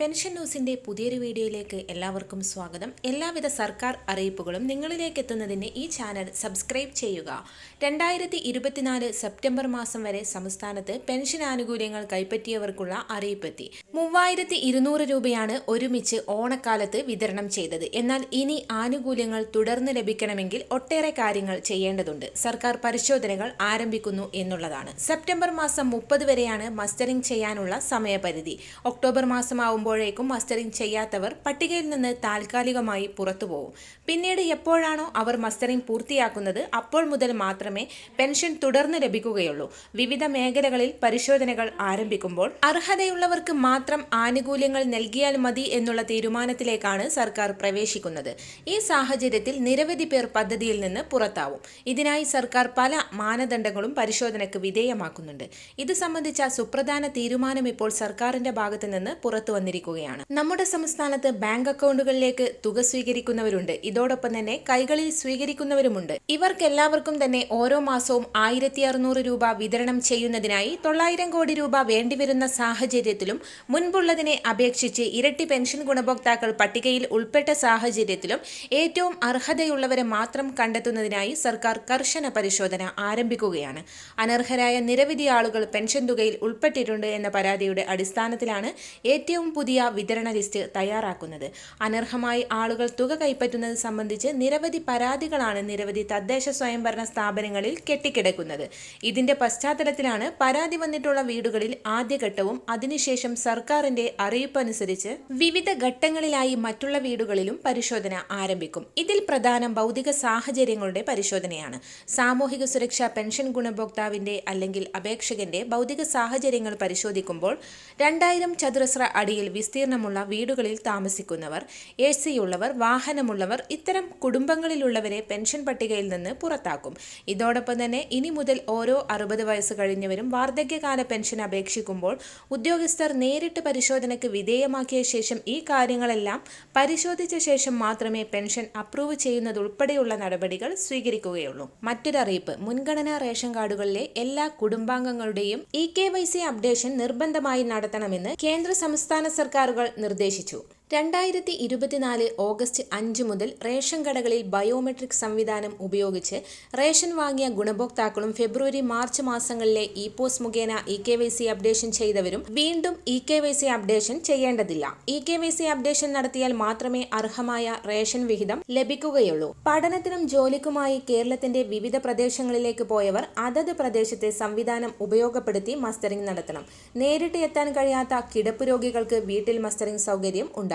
Pension ന്യൂസിന്റെ പുതിയൊരു വീഡിയോയിലേക്ക് എല്ലാവർക്കും സ്വാഗതം. എല്ലാവിധ സർക്കാർ അറിയിപ്പുകളും നിങ്ങളിലേക്ക് എത്തുന്നതിന് ഈ ചാനൽ സബ്സ്ക്രൈബ് ചെയ്യുക. രണ്ടായിരത്തി ഇരുപത്തിനാല് സെപ്റ്റംബർ മാസം വരെ സംസ്ഥാനത്ത് പെൻഷൻ ആനുകൂല്യങ്ങൾ കൈപ്പറ്റിയവർക്കുള്ള അറിയിപ്പെത്തി. മൂവായിരത്തി ഇരുന്നൂറ് രൂപയാണ് ഒരുമിച്ച് ഓണക്കാലത്ത് വിതരണം ചെയ്തത്. എന്നാൽ ഇനി ആനുകൂല്യങ്ങൾ തുടർന്ന് ലഭിക്കണമെങ്കിൽ ഒട്ടേറെ കാര്യങ്ങൾ ചെയ്യേണ്ടതുണ്ട്. സർക്കാർ പരിശോധനകൾ ആരംഭിക്കുന്നു എന്നുള്ളതാണ്. സെപ്റ്റംബർ മാസം മുപ്പത് വരെയാണ് മസ്റ്ററിംഗ് ചെയ്യാനുള്ള സമയപരിധി. ഒക്ടോബർ മാസമാവുമ്പോൾ ആകുമ്പോഴേക്കും മസ്റ്ററിംഗ് ചെയ്യാത്തവർ പട്ടികയിൽ നിന്ന് താൽക്കാലികമായി പുറത്തുപോകും പിന്നീട് എപ്പോഴാണോ അവർ മസ്റ്ററിംഗ് പൂർത്തിയാക്കുന്നത് അപ്പോൾ മുതൽ മാത്രമേ പെൻഷൻ തുടർന്ന് ലഭിക്കുകയുള്ളൂ. വിവിധ മേഖലകളിൽ പരിശോധനകൾ ആരംഭിക്കുമ്പോൾ അർഹതയുള്ളവർക്ക് മാത്രം ആനുകൂല്യങ്ങൾ നൽകിയാൽ മതി എന്നുള്ള തീരുമാനത്തിലേക്കാണ് സർക്കാർ പ്രവേശിക്കുന്നത്. ഈ സാഹചര്യത്തിൽ നിരവധി പേർ പദ്ധതിയിൽ നിന്ന് പുറത്താവും. ഇതിനായി സർക്കാർ പല മാനദണ്ഡങ്ങളും പരിശോധനയ്ക്ക് വിധേയമാക്കുന്നുണ്ട്. ഇത് സംബന്ധിച്ച സുപ്രധാന തീരുമാനം ഇപ്പോൾ സർക്കാരിന്റെ ഭാഗത്ത് നിന്ന് പുറത്തു വന്നിരിക്കുന്നു. വന്നിരിക്കുകയാണ് നമ്മുടെ സംസ്ഥാനത്ത് ബാങ്ക് അക്കൗണ്ടുകളിലേക്ക് തുക സ്വീകരിക്കുന്നവരുണ്ട്. ഇതോടൊപ്പം തന്നെ കൈകളിൽ സ്വീകരിക്കുന്നവരുമുണ്ട്. ഇവർക്കെല്ലാവർക്കും തന്നെ ഓരോ മാസവും ആയിരത്തി രൂപ വിതരണം ചെയ്യുന്നതിനായി തൊള്ളായിരം കോടി രൂപ വേണ്ടിവരുന്ന സാഹചര്യത്തിലും മുൻപുള്ളതിനെ അപേക്ഷിച്ച് ഇരട്ടി പെൻഷൻ ഗുണഭോക്താക്കൾ പട്ടികയിൽ ഉൾപ്പെട്ട സാഹചര്യത്തിലും ഏറ്റവും അർഹതയുള്ളവരെ മാത്രം കണ്ടെത്തുന്നതിനായി സർക്കാർ കർശന പരിശോധന ആരംഭിക്കുകയാണ്. അനർഹരായ നിരവധി ആളുകൾ പെൻഷൻ തുകയിൽ ഉൾപ്പെട്ടിട്ടുണ്ട് എന്ന പരാതിയുടെ അടിസ്ഥാനത്തിലാണ് ഏറ്റവും പുതിയ വിതരണ ലിസ്റ്റ് തയ്യാറാക്കുന്നത്. അനർഹമായി ആളുകൾ തുക കൈപ്പറ്റുന്നത് സംബന്ധിച്ച് നിരവധി പരാതികളാണ് നിരവധി തദ്ദേശ സ്വയംഭരണ സ്ഥാപനങ്ങളിൽ കെട്ടിക്കിടക്കുന്നത്. ഇതിന്റെ പശ്ചാത്തലത്തിലാണ് പരാതി വന്നിട്ടുള്ള വീടുകളിൽ ആദ്യഘട്ടവും അതിനുശേഷം സർക്കാരിന്റെ അറിയിപ്പ് അനുസരിച്ച് വിവിധ ഘട്ടങ്ങളിലായി മറ്റുള്ള വീടുകളിലും പരിശോധന ആരംഭിക്കും. ഇതിൽ പ്രധാനം ഭൗതിക സാഹചര്യങ്ങളുടെ പരിശോധനയാണ്. സാമൂഹിക സുരക്ഷാ പെൻഷൻ ഗുണഭോക്താവിന്റെ അല്ലെങ്കിൽ അപേക്ഷകന്റെ ഭൗതിക സാഹചര്യങ്ങൾ പരിശോധിക്കുമ്പോൾ രണ്ടായിരം ചതുരശ്ര അടിയിൽ വിസ്തീർണമുള്ള വീടുകളിൽ താമസിക്കുന്നവർ എ സിയുള്ളവർ വാഹനമുള്ളവർ ഇത്തരം കുടുംബങ്ങളിലുള്ളവരെ പെൻഷൻ പട്ടികയിൽ നിന്ന് പുറത്താക്കും. ഇതോടൊപ്പം തന്നെ ഇനി മുതൽ ഓരോ അറുപത് വയസ്സ് കഴിഞ്ഞവരും വാർദ്ധക്യകാല പെൻഷൻ അപേക്ഷിക്കുമ്പോൾ ഉദ്യോഗസ്ഥർ നേരിട്ട് പരിശോധനയ്ക്ക് വിധേയമാക്കിയ ശേഷം ഈ കാര്യങ്ങളെല്ലാം പരിശോധിച്ച ശേഷം മാത്രമേ പെൻഷൻ അപ്രൂവ് ചെയ്യുന്നതുൾപ്പെടെയുള്ള നടപടികൾ സ്വീകരിക്കുകയുള്ളൂ. മറ്റൊരറിയിപ്പ് മുൻഗണനാ റേഷൻ കാർഡുകളിലെ എല്ലാ കുടുംബാംഗങ്ങളുടെയും E K Y C updation നിർബന്ധമായി നടത്തണമെന്ന് കേന്ദ്ര സംസ്ഥാന സർക്കാരുകൾ നിർദ്ദേശിച്ചു രണ്ടായിരത്തി ഇരുപത്തിനാല് ഓഗസ്റ്റ് അഞ്ച് മുതൽ റേഷൻ കടകളിൽ ബയോമെട്രിക് സംവിധാനം ഉപയോഗിച്ച് റേഷൻ വാങ്ങിയ ഗുണഭോക്താക്കളും ഫെബ്രുവരി മാർച്ച് മാസങ്ങളിലെ ഇ പോസ് മുഖേന E K Y C updation ചെയ്തവരും വീണ്ടും E K Y C updation ചെയ്യേണ്ടതില്ല. E K Y C updation നടത്തിയാൽ മാത്രമേ അർഹമായ റേഷൻ വിഹിതം ലഭിക്കുകയുള്ളൂ. പഠനത്തിനും ജോലിക്കുമായി കേരളത്തിന്റെ വിവിധ പ്രദേശങ്ങളിലേക്ക് പോയവർ അതത് പ്രദേശത്തെ സംവിധാനം ഉപയോഗപ്പെടുത്തി മസ്റ്ററിംഗ് നടത്തണം. നേരിട്ട് എത്താൻ കഴിയാത്ത കിടപ്പ് രോഗികൾക്ക് വീട്ടിൽ മസ്റ്ററിംഗ് സൗകര്യം ഉണ്ടാകും.